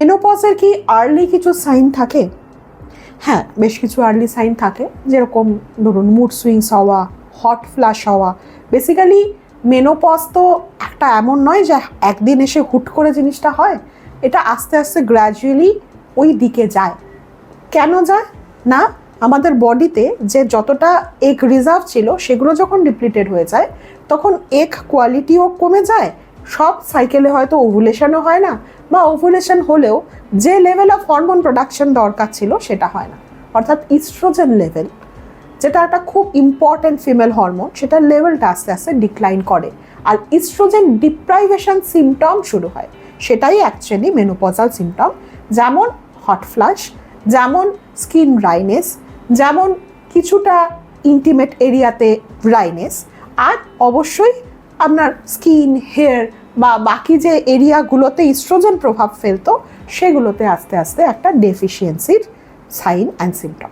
মেনোপজের কি আর্লি কিছু সাইন থাকে? হ্যাঁ বেশ কিছু আর্লি সাইন থাকে। যেরকম ধরুন মুড সুইংস হওয়া হট ফ্লাশ হওয়া। বেসিক্যালি মেনোপজ তো একটা এমন নয় যে একদিন এসে হুট করে জিনিসটা হয়। এটা আস্তে আস্তে গ্র্যাজুয়ালি ওই দিকে যায়। কেন যায়? না, আমাদের বডিতে যে যতটা এগ রিজার্ভ ছিল, সেগুলো যখন ডিপ্লিটেড হয়ে যায়, তখন এগ কোয়ালিটিও কমে যায় সব সাইকেলে হয়তো ওভুলেশনও হয় না, বা ওভুলেশন হলেও যে লেভেল অফ হরমোন প্রোডাকশন দরকার ছিল সেটা হয় না। অর্থাৎ ইস্ট্রোজেন লেভেল যেটা একটা খুব ইম্পর্ট্যান্ট ফিমেল হরমোন সেটার লেভেলটা আস্তে আস্তে ডিক্লাইন করে। আর ইস্ট্রোজেন ডিপ্রাইভেশন সিমটম শুরু হয়, সেটাই অ্যাকচুয়ালি মেনোপজাল সিমটম যেমন হট ফ্লাশ যেমন স্কিন ড্রাইনেস যেমন কিছুটা ইন্টিমেট এরিয়াতে ড্রাইনেস আর অবশ্যই আপনার স্কিন হেয়ার বা বাকি যে এরিয়াগুলোতে ইস্ট্রোজেন প্রভাব ফেলতো, সেগুলোতে আস্তে আস্তে একটা ডেফিসিয়েন্সির সাইন অ্যান্ড সিমটম